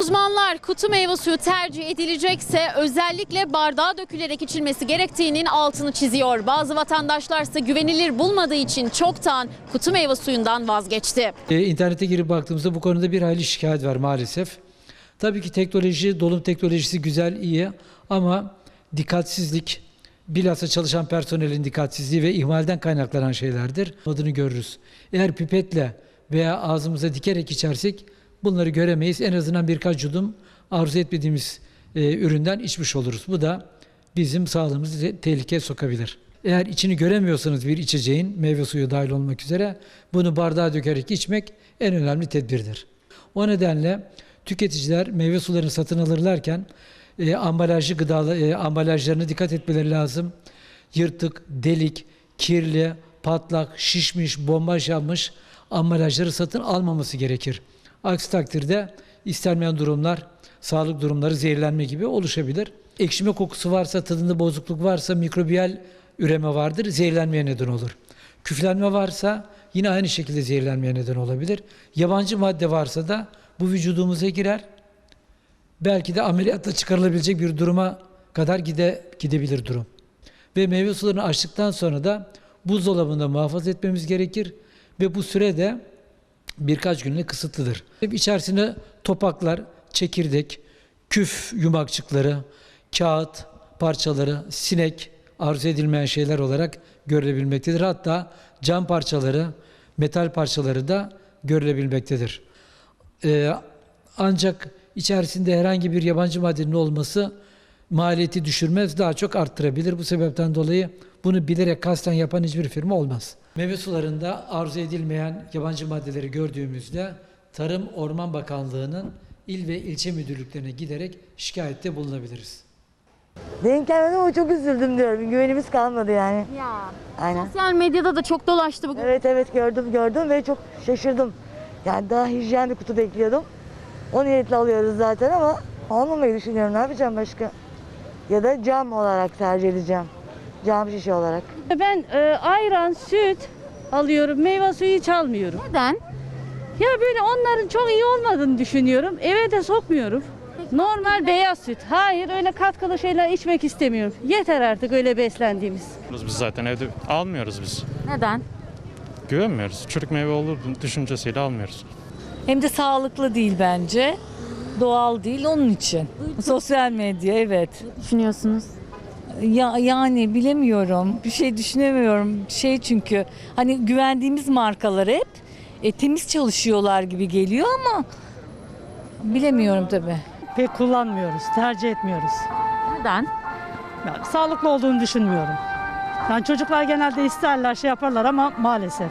Uzmanlar kutu meyve suyu tercih edilecekse özellikle bardağa dökülerek içilmesi gerektiğinin altını çiziyor. Bazı vatandaşlar ise güvenilir bulmadığı için çoktan kutu meyve suyundan vazgeçti. E, internete girip baktığımızda bu konuda bir hayli şikayet var maalesef. Tabii ki teknoloji, dolum teknolojisi güzel, iyi ama dikkatsizlik, bilhassa çalışan personelin dikkatsizliği ve ihmalden kaynaklanan şeylerdir. Adını görürüz. Eğer pipetle veya ağzımıza dikerek içersek bunları göremeyiz. En azından birkaç yudum arzu etmediğimiz e, üründen içmiş oluruz. Bu da bizim sağlığımızı te- tehlikeye sokabilir. Eğer içini göremiyorsanız bir içeceğin, meyve suyu dahil olmak üzere, bunu bardağa dökerek içmek en önemli tedbirdir. O nedenle tüketiciler meyve sularını satın alırlarken e, ambalajlı gıdalı e, ambalajlarına dikkat etmeleri lazım. Yırtık, delik, kirli, patlak, şişmiş, bombaj yapmış ambalajları satın almaması gerekir. Aksi takdirde istenmeyen durumlar, sağlık durumları, zehirlenme gibi oluşabilir. Ekşime kokusu varsa, tadında bozukluk varsa, mikrobiyal üreme vardır, zehirlenmeye neden olur. Küflenme varsa yine aynı şekilde zehirlenmeye neden olabilir. Yabancı madde varsa da bu vücudumuza girer. Belki de ameliyatla çıkarılabilecek bir duruma kadar gide, gidebilir durum. Ve meyve sularını açtıktan sonra da buzdolabında muhafaza etmemiz gerekir. Ve bu sürede birkaç günlük kısıtlıdır. İçerisine topaklar, çekirdek, küf yumakçıkları, kağıt parçaları, sinek arzu edilmeyen şeyler olarak görülebilmektedir. Hatta cam parçaları, metal parçaları da görülebilmektedir. Ee, ancak içerisinde herhangi bir yabancı maddenin olması maliyeti düşürmez, daha çok arttırabilir. Bu sebepten dolayı bunu bilerek kasten yapan hiçbir firma olmaz. Meyve sularında arzu edilmeyen yabancı maddeleri gördüğümüzde Tarım Orman Bakanlığı'nın il ve ilçe müdürlüklerine giderek şikayette bulunabiliriz. Denk gelmedi ama çok üzüldüm diyorum. Güvenimiz kalmadı yani. Ya Aynen. sosyal medyada da çok dolaştı bugün. Evet evet gördüm gördüm ve çok şaşırdım. Yani daha hijyen bir kutu bekliyordum. O niyetle alıyoruz zaten ama almamayı düşünüyorum. Ne yapacağım başka? Ya da cam olarak tercih edeceğim. Cam şişe olarak. Ben e, ayran, süt alıyorum. Meyve suyu hiç almıyorum. Neden? Ya böyle onların çok iyi olmadığını düşünüyorum. Eve de sokmuyorum. Normal beyaz süt. Hayır öyle katkılı şeyler içmek istemiyorum. Yeter artık öyle beslendiğimiz. Biz zaten evde almıyoruz biz. Neden? Güvenmiyoruz. Çürük meyve olur düşüncesiyle almıyoruz. Hem de sağlıklı değil bence. Doğal değil onun için. Sosyal medya evet. Düşünüyorsunuz. Ya yani bilemiyorum. Bir şey düşünemiyorum. Şey çünkü hani güvendiğimiz markalar hep e, temiz çalışıyorlar gibi geliyor ama bilemiyorum tabii. pek kullanmıyoruz, tercih etmiyoruz. Neden? Yani sağlıklı olduğunu düşünmüyorum. Yani çocuklar genelde isterler, şey yaparlar ama maalesef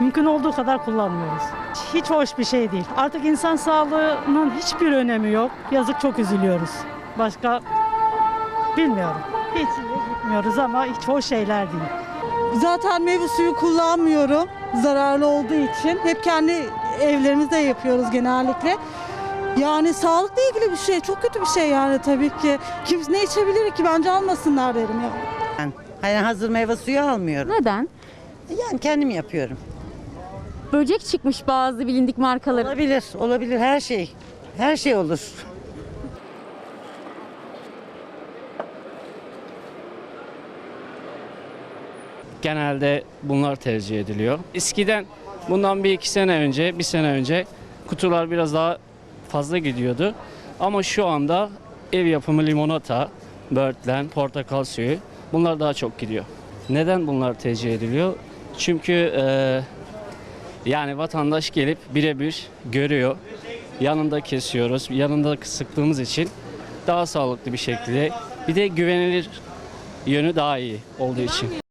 mümkün olduğu kadar kullanmıyoruz. Hiç hoş bir şey değil. Artık insan sağlığının hiçbir önemi yok. Yazık çok üzülüyoruz. Başka bilmiyorum. Hiç gitmiyoruz ama hiç hoş şeyler değil. Zaten meyve suyu kullanmıyorum zararlı olduğu için. Hep kendi evlerimizde yapıyoruz genellikle. Yani sağlıkla ilgili bir şey, çok kötü bir şey yani tabii ki. Kim ne içebilir ki bence almasınlar derim ya. Hani hazır meyve suyu almıyorum. Neden? Yani kendim yapıyorum. Böcek çıkmış bazı bilindik markaların. Olabilir, olabilir her şey. Her şey olur. genelde bunlar tercih ediliyor. Eskiden bundan bir iki sene önce, bir sene önce kutular biraz daha fazla gidiyordu. Ama şu anda ev yapımı limonata, börtlen, portakal suyu bunlar daha çok gidiyor. Neden bunlar tercih ediliyor? Çünkü eee, yani vatandaş gelip birebir görüyor. Yanında kesiyoruz. Yanında sıktığımız için daha sağlıklı bir şekilde bir de güvenilir yönü daha iyi olduğu için.